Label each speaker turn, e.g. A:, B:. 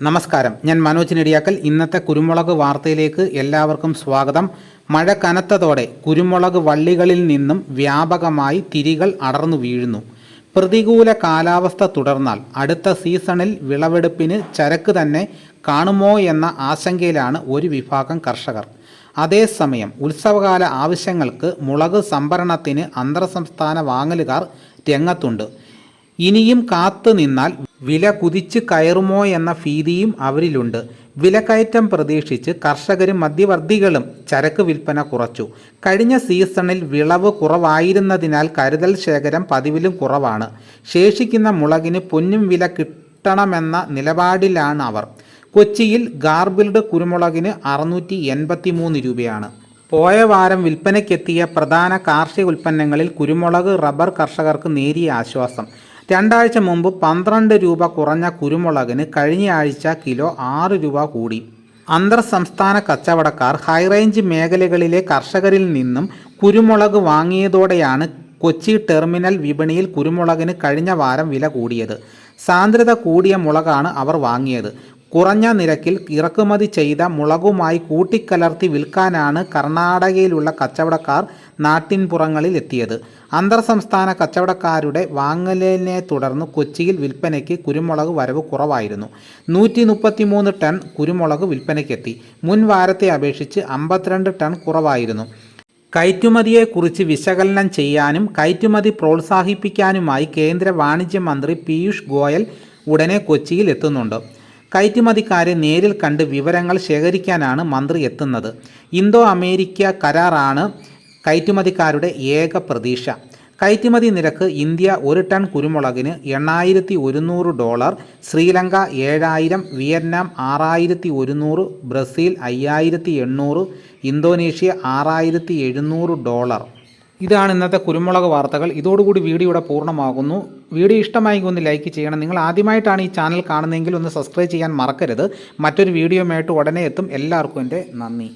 A: നമസ്കാരം. ഞാൻ മനോജ് നെടിയാക്കൽ. ഇന്നത്തെ കുരുമുളക് വാർത്തയിലേക്ക് എല്ലാവർക്കും സ്വാഗതം. മഴ കനത്തതോടെ കുരുമുളക് വള്ളികളിൽ നിന്നും വ്യാപകമായി തിരികൾ അടർന്നു വീഴുന്നു. പ്രതികൂല കാലാവസ്ഥ തുടർന്നാൽ അടുത്ത സീസണിൽ വിളവെടുപ്പിന് ചരക്ക് തന്നെ കാണുമോ എന്ന ആശങ്കയിലാണ് ഒരു വിഭാഗം കർഷകർ. അതേസമയം ഉത്സവകാല ആവശ്യങ്ങൾക്ക് മുളക് സംഭരണത്തിന് അന്തർ സംസ്ഥാന വാങ്ങലുകാർ രംഗത്തുണ്ട്. ഇനിയും കാത്തു നിന്നാൽ വില കുതിച്ച് കയറുമോ എന്ന ഭീതിയും അവരിലുണ്ട്. വിലക്കയറ്റം പ്രതീക്ഷിച്ച് കർഷകരും മധ്യവർത്തികളും ചരക്ക് വിൽപ്പന കുറച്ചു. കഴിഞ്ഞ സീസണിൽ വിളവ് കുറവായിരുന്നതിനാൽ കരുതൽ ശേഖരം പതിവിലും കുറവാണ്. ശേഷിക്കുന്ന മുളകിന് പൊന്നും വില കിട്ടണമെന്ന നിലപാടിലാണ് അവർ. കൊച്ചിയിൽ ഗാർബിൾഡ് കുരുമുളകിന് അറുന്നൂറ്റി എൺപത്തി മൂന്ന് രൂപയാണ്. പോയ വാരം വിൽപ്പനയ്ക്കെത്തിയ പ്രധാന കാർഷിക ഉൽപ്പന്നങ്ങളിൽ കുരുമുളക് റബ്ബർ കർഷകർക്ക് നേരിയ ആശ്വാസം. രണ്ടാഴ്ച മുമ്പ് പന്ത്രണ്ട് രൂപ കുറഞ്ഞ കുരുമുളകിന് കഴിഞ്ഞ ആഴ്ച കിലോ ആറ് രൂപ കൂടി. അന്തർ സംസ്ഥാന കച്ചവടക്കാർ ഹൈറേഞ്ച് മേഖലകളിലെ കർഷകരിൽ നിന്നും കുരുമുളക് വാങ്ങിയതോടെയാണ് കൊച്ചി ടെർമിനൽ വിപണിയിൽ കുരുമുളകിന് കഴിഞ്ഞ വാരം വില കൂടിയത്. സാന്ദ്രത കൂടിയ മുളകാണ് അവർ വാങ്ങിയത്. കുറഞ്ഞ നിരക്കിൽ ഇറക്കുമതി ചെയ്ത മുളകുമായി കൂട്ടിക്കലർത്തി വിൽക്കാനാണ് കർണാടകയിലുള്ള കച്ചവടക്കാർ നാട്ടിൻപുറങ്ങളിൽ എത്തിയത് അന്തർ സംസ്ഥാന കച്ചവടക്കാരുടെ വാങ്ങലിനെ തുടർന്ന് കൊച്ചിയിൽ വിൽപ്പനയ്ക്ക് കുരുമുളക് വരവ് കുറവായിരുന്നു. നൂറ്റി മുപ്പത്തിമൂന്ന് ടൺ കുരുമുളക് വിൽപ്പനയ്ക്കെത്തി. മുൻ വാരത്തെ അപേക്ഷിച്ച് അമ്പത്തിരണ്ട് ടൺ കുറവായിരുന്നു. കയറ്റുമതിയെക്കുറിച്ച് വിശകലനം ചെയ്യാനും കയറ്റുമതി പ്രോത്സാഹിപ്പിക്കാനുമായി കേന്ദ്ര വാണിജ്യ മന്ത്രി പീയൂഷ് ഗോയൽ ഉടനെ കൊച്ചിയിൽ എത്തുന്നുണ്ട്. കയറ്റുമതിക്കാരെ നേരിൽ കണ്ട് വിവരങ്ങൾ ശേഖരിക്കാനാണ് മന്ത്രി എത്തുന്നത്. ഇന്തോ അമേരിക്ക കരാറാണ് കയറ്റുമതിക്കാരുടെ ഏക പ്രതീക്ഷ. കയറ്റുമതി നിരക്ക് ഇന്ത്യ ഒരു ടൺ കുരുമുളകിന് എണ്ണായിരത്തി ഒരുന്നൂറ് ഡോളർ ശ്രീലങ്ക ഏഴായിരം വിയറ്റ്നാം ആറായിരത്തി ഒരുന്നൂറ് ബ്രസീൽ അയ്യായിരത്തി എണ്ണൂറ് ഇന്തോനേഷ്യ ആറായിരത്തി എഴുന്നൂറ് ഡോളർ. ഇതാണ് ഇന്നത്തെ കുരുമുളക് വാർത്തകൾ. ഇതോടുകൂടി വീഡിയോ ഇവിടെ പൂർണമാകുന്നു. വീഡിയോ ഇഷ്ടമായെങ്കിൽ ഒന്ന് ലൈക്ക് ചെയ്യണം. നിങ്ങൾ ആദ്യമായിട്ടാണ് ഈ ചാനൽ കാണുന്നതെങ്കിൽ ഒന്ന് സബ്സ്ക്രൈബ് ചെയ്യാൻ മറക്കരുത്. മറ്റൊരു വീഡിയോയുമായിട്ട് ഉടനെ എത്തും. എല്ലാവർക്കും എന്റെ നന്ദി.